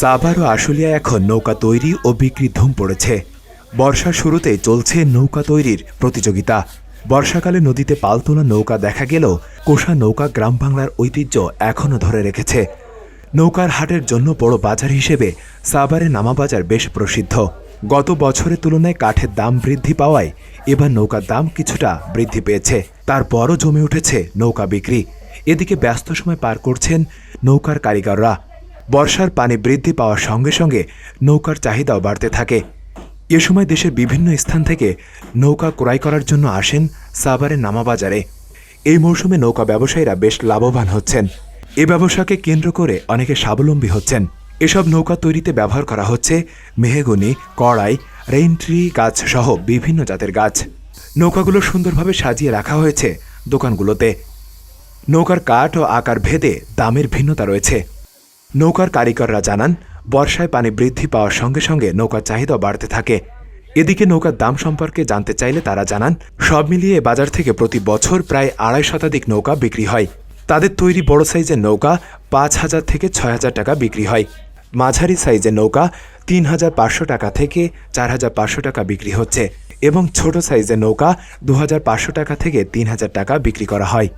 সাভার ও আশুলিয়া এখন নৌকা তৈরি ও বিক্রির ধুম পড়েছে। বর্ষার শুরুতে চলছে নৌকা তৈরির প্রতিযোগিতা। বর্ষাকালে নদীতে পাল তোলা নৌকা দেখা গেলেও কোষা নৌকা গ্রাম বাংলার ঐতিহ্য এখনও ধরে রেখেছে। নৌকার হাটের জন্য বড় বাজার হিসেবে সাভারের নামাবাজার বেশ প্রসিদ্ধ। গত বছরের তুলনায় কাঠের দাম বৃদ্ধি পাওয়ায় এবার নৌকার দাম কিছুটা বৃদ্ধি পেয়েছে। তারপরও জমে উঠেছে নৌকা বিক্রি। এদিকে ব্যস্ত সময় পার করছেন নৌকার কারিগররা। বর্ষার পানি বৃদ্ধি পাওয়ার সঙ্গে সঙ্গে নৌকার চাহিদাও বাড়তে থাকে। এ সময় দেশের বিভিন্ন স্থান থেকে নৌকা ক্রয় করার জন্য আসেন সাভারের নামাবাজারে। এই মৌসুমে নৌকা ব্যবসায়ীরা বেশ লাভবান হচ্ছেন। এ ব্যবসাকে কেন্দ্র করে অনেকে স্বাবলম্বী হচ্ছেন। এসব নৌকা তৈরিতে ব্যবহার করা হচ্ছে মেহেগুনি, কড়াই রেইনট্রি গাছ সহ বিভিন্ন জাতের গাছ। নৌকাগুলো সুন্দরভাবে সাজিয়ে রাখা হয়েছে দোকানগুলোতে। নৌকার কাঠ ও আকার ভেদে দামের ভিন্নতা রয়েছে। নৌকার কারিগররা জানান, বর্ষায় পানি বৃদ্ধি পাওয়ার সঙ্গে সঙ্গে নৌকার চাহিদা বাড়তে থাকে। এদিকে নৌকার দাম সম্পর্কে জানতে চাইলে তারা জানান, সব মিলিয়ে বাজার থেকে প্রতি বছর প্রায় আড়াই শতাধিক নৌকা বিক্রি হয়। তাদের তৈরি বড় সাইজের নৌকা পাঁচ হাজার থেকে ছয় হাজার টাকা বিক্রি হয়। মাঝারি সাইজের নৌকা তিন হাজার পাঁচশো টাকা থেকে চার হাজার পাঁচশো টাকা বিক্রি হচ্ছে এবং ছোট সাইজের নৌকা দু হাজার পাঁচশো টাকা থেকে তিন হাজার টাকা বিক্রি করা হয়।